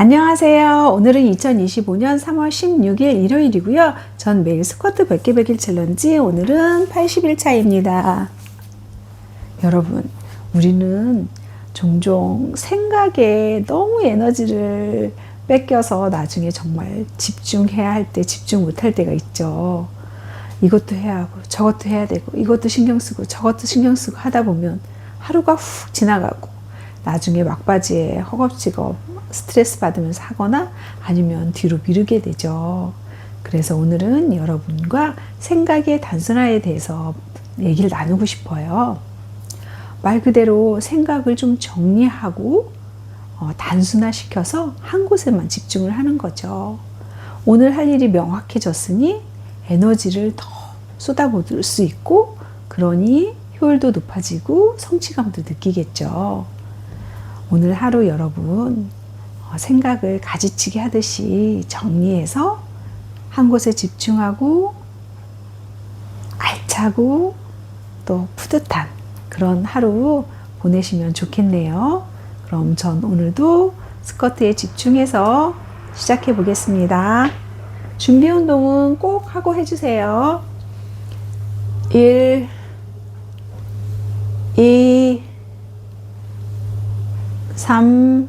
안녕하세요. 오늘은 2025년 3월 16일 일요일이고요. 전 매일 스쿼트 100개 100일 챌린지 오늘은 80일 차입니다. 여러분, 우리는 종종 생각에 너무 에너지를 뺏겨서 나중에 정말 집중해야 할 때 집중 못할 때가 있죠. 이것도 해야 하고 저것도 해야 되고 이것도 신경 쓰고 저것도 신경 쓰고 하다 보면 하루가 훅 지나가고 나중에 막바지에 허겁지겁 스트레스 받으면서 하거나 아니면 뒤로 미루게 되죠. 그래서 오늘은 여러분과 생각의 단순화에 대해서 얘기를 나누고 싶어요. 말 그대로 생각을 좀 정리하고 어, 단순화시켜서 한 곳에만 집중을 하는 거죠. 오늘 할 일이 명확해졌으니 에너지를 더 쏟아부을 수 있고 그러니 효율도 높아지고 성취감도 느끼겠죠. 오늘 하루 여러분 어, 생각을 가지치기 하듯이 정리해서 한 곳에 집중하고 알차고 또 푸듯한 그런 하루 보내시면 좋겠네요. 그럼 전 오늘도 스쿼트에 집중해서 시작해 보겠습니다. 준비 운동은 꼭 하고 해주세요. 1, 2, 3,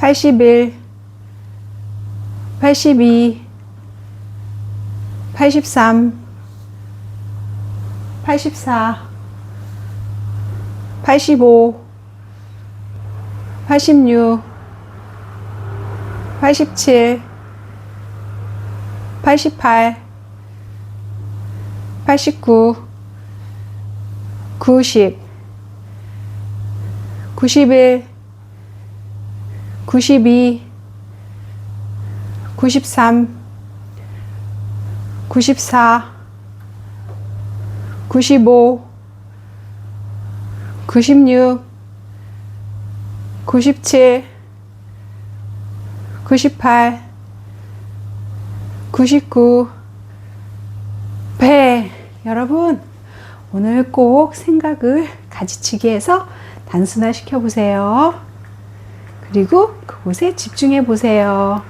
81 82 83 84 85 86 87 88 89 90 91 92 93 94 95 96 97 98 99 100 여러분 오늘 꼭 생각을 가지치기 해서 단순화 시켜 보세요. 그리고 그곳에 집중해 보세요.